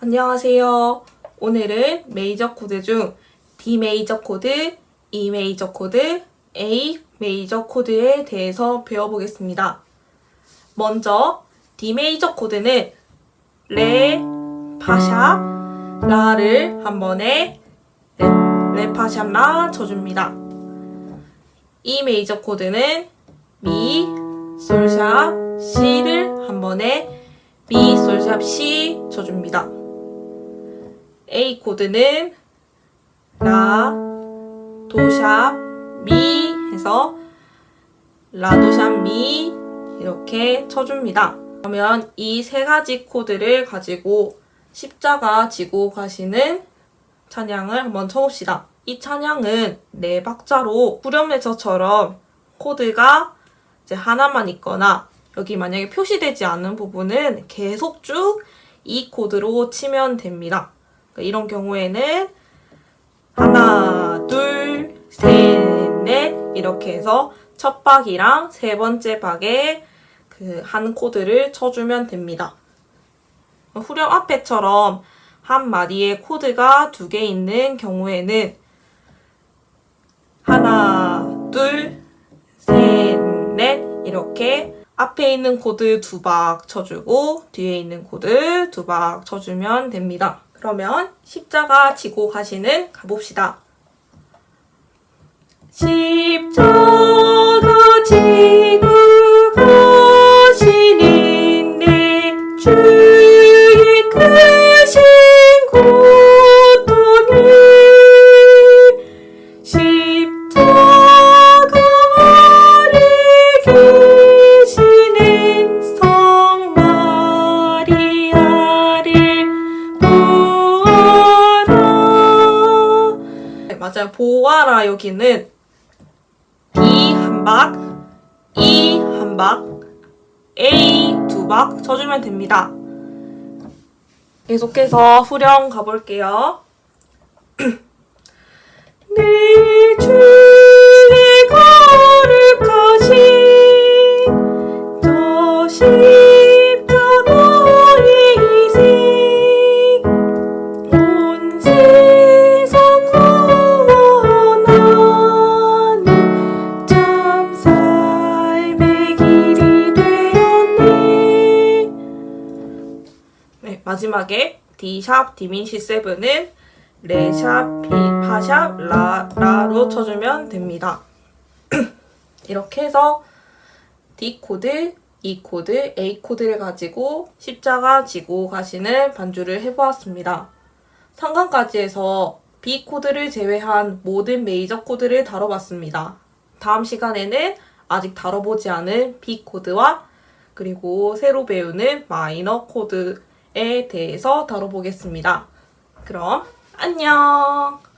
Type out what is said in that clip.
안녕하세요. 오늘은 메이저 코드 중 D 메이저 코드, E 메이저 코드, A 메이저 코드에 대해서 배워보겠습니다. 먼저 D 메이저 코드는 레, 파샵, 라를 한 번에 레, 레 파샵 라 쳐줍니다. E 메이저 코드는 미, 솔샵, 시를 한 번에 미, 솔샵, 시 쳐줍니다. A 코드는 라, 도샵, 미 해서 라도샵, 미 이렇게 쳐줍니다. 그러면 이 세 가지 코드를 가지고 십자가 지고 가시는 찬양을 한번 쳐봅시다. 이 찬양은 네 박자로 후렴에서처럼 코드가 이제 하나만 있거나 여기 만약에 표시되지 않은 부분은 계속 쭉 이 코드로 치면 됩니다. 그러니까 이런 경우에는 하나, 둘, 셋, 넷 이렇게 해서 첫 박이랑 세 번째 박에 그 한 코드를 쳐주면 됩니다. 후렴 앞에처럼 한 마디에 코드가 두 개 있는 경우에는 하나, 둘, 셋, 넷 이렇게 앞에 있는 코드 두 박 쳐주고 뒤에 있는 코드 두 박 쳐주면 됩니다. 그러면 십자가 지고 가시는 가봅시다. 십자 맞아요 보아라 여기는 D 한 박, E 한 박, A 두 박 쳐주면 됩니다. 계속해서 후렴 가볼게요. 내거 네, 마지막에 D샵 디민시 세븐은 레샵, 비, 파샵, 라, 라로 쳐주면 됩니다. 이렇게 해서 D 코드, E 코드, A 코드를 가지고 십자가 지고 가시는 반주를 해보았습니다. 상관까지에서 B 코드를 제외한 모든 메이저 코드를 다뤄봤습니다. 다음 시간에는 아직 다뤄보지 않은 B 코드와 그리고 새로 배우는 마이너 코드 에 대해서 다뤄보겠습니다. 그럼 안녕!